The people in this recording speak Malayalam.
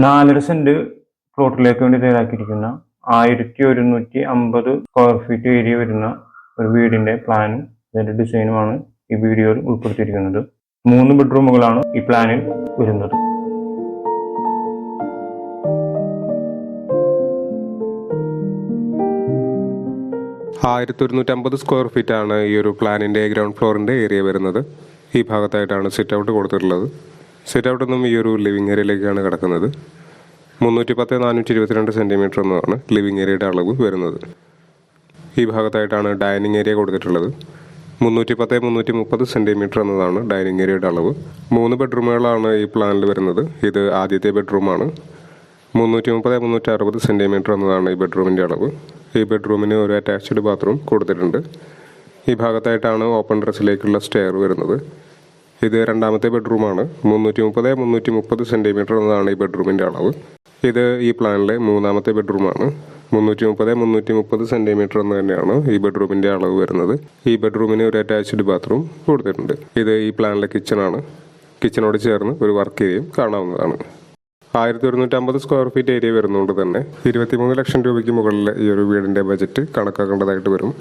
നാലര സെന്റ് പ്ലോട്ടിലേക്ക് വേണ്ടി തയ്യാറാക്കിയിരിക്കുന്ന ആയിരത്തി ഒരുന്നൂറ്റി അമ്പത് സ്ക്വയർ ഫീറ്റ് ഏരിയ വരുന്ന ഒരു വീടിന്റെ പ്ലാനും അതിന്റെ ഡിസൈനുമാണ് ഈ വീഡിയോയിൽ ഉൾപ്പെടുത്തിയിരിക്കുന്നത്. മൂന്ന് ബെഡ്റൂമുകളാണ് ഈ പ്ലാനിൽ വരുന്നത്. ആയിരത്തി ഒരുന്നൂറ്റി അമ്പത് സ്ക്വയർ ഫീറ്റ് ആണ് ഈ ഒരു പ്ലാനിന്റെ ഗ്രൗണ്ട് ഫ്ലോറിന്റെ ഏരിയ വരുന്നത്. ഈ ഭാഗത്തായിട്ടാണ് സിറ്റ് ഔട്ട് കൊടുത്തിട്ടുള്ളത്. സിറ്റ് ഔട്ട് നിന്നും ഈ ഒരു ലിവിങ് ഏരിയയിലേക്കാണ് കിടക്കുന്നത്. മുന്നൂറ്റി പത്ത് നാനൂറ്റി ഇരുപത്തിരണ്ട് സെന്റിമീറ്റർ എന്നതാണ് ലിവിങ് ഏരിയയുടെ അളവ് വരുന്നത്. ഈ ഭാഗത്തായിട്ടാണ് ഡൈനിങ് ഏരിയ കൊടുത്തിട്ടുള്ളത്. മുന്നൂറ്റി പത്ത് മുന്നൂറ്റി മുപ്പത് സെന്റിമീറ്റർ എന്നതാണ് ഡൈനിങ് ഏരിയയുടെ അളവ്. മൂന്ന് ബെഡ്റൂമുകളാണ് ഈ പ്ലാനിൽ വരുന്നത്. ഇത് ആദ്യത്തെ ബെഡ്റൂമാണ് മുന്നൂറ്റി മുപ്പത് മുന്നൂറ്റി അറുപത് സെന്റിമീറ്റർ എന്നതാണ് ഈ ബെഡ്റൂമിന്റെ അളവ്. ഈ ബെഡ്റൂമിന് ഒരു അറ്റാച്ച്ഡ് ബാത്റൂം കൊടുത്തിട്ടുണ്ട്. ഈ ഭാഗത്തായിട്ടാണ് ഓപ്പൺ ഡ്രസ്സിലേക്കുള്ള സ്റ്റെയർ വരുന്നത്. ഇത് രണ്ടാമത്തെ ബെഡ്റൂമാണ്. മുന്നൂറ്റി മുപ്പത് മുന്നൂറ്റി മുപ്പത് സെന്റിമീറ്റർ എന്നതാണ് ഈ ബെഡ്റൂമിന്റെ അളവ്. ഇത് ഈ പ്ലാനിലെ മൂന്നാമത്തെ ബെഡ്റൂമാണ്. മുന്നൂറ്റി മുപ്പത് മുന്നൂറ്റി മുപ്പത് സെന്റിമീറ്റർ എന്ന് തന്നെയാണ് ഈ ബെഡ്റൂമിന്റെ അളവ് വരുന്നത്. ഈ ബെഡ്റൂമിന് ഒരു അറ്റാച്ച്ഡ് ബാത്റൂം കൊടുത്തിട്ടുണ്ട്. ഇത് ഈ പ്ലാനിലെ കിച്ചണാണ്. കിച്ചണോട് ചേർന്ന് ഒരു വർക്ക് ഏരിയയും കാണാവുന്നതാണ്. ആയിരത്തി ഒരുന്നൂറ്റമ്പത് സ്ക്വയർ ഫീറ്റ് ഏരിയ വരുന്നതുകൊണ്ട് തന്നെ ഇരുപത്തിമൂന്ന് ലക്ഷം രൂപയ്ക്ക് മുകളിൽ ഈ ഒരു വീടിന്റെ ബജറ്റ് കണക്കാക്കേണ്ടതായിട്ട് വരും.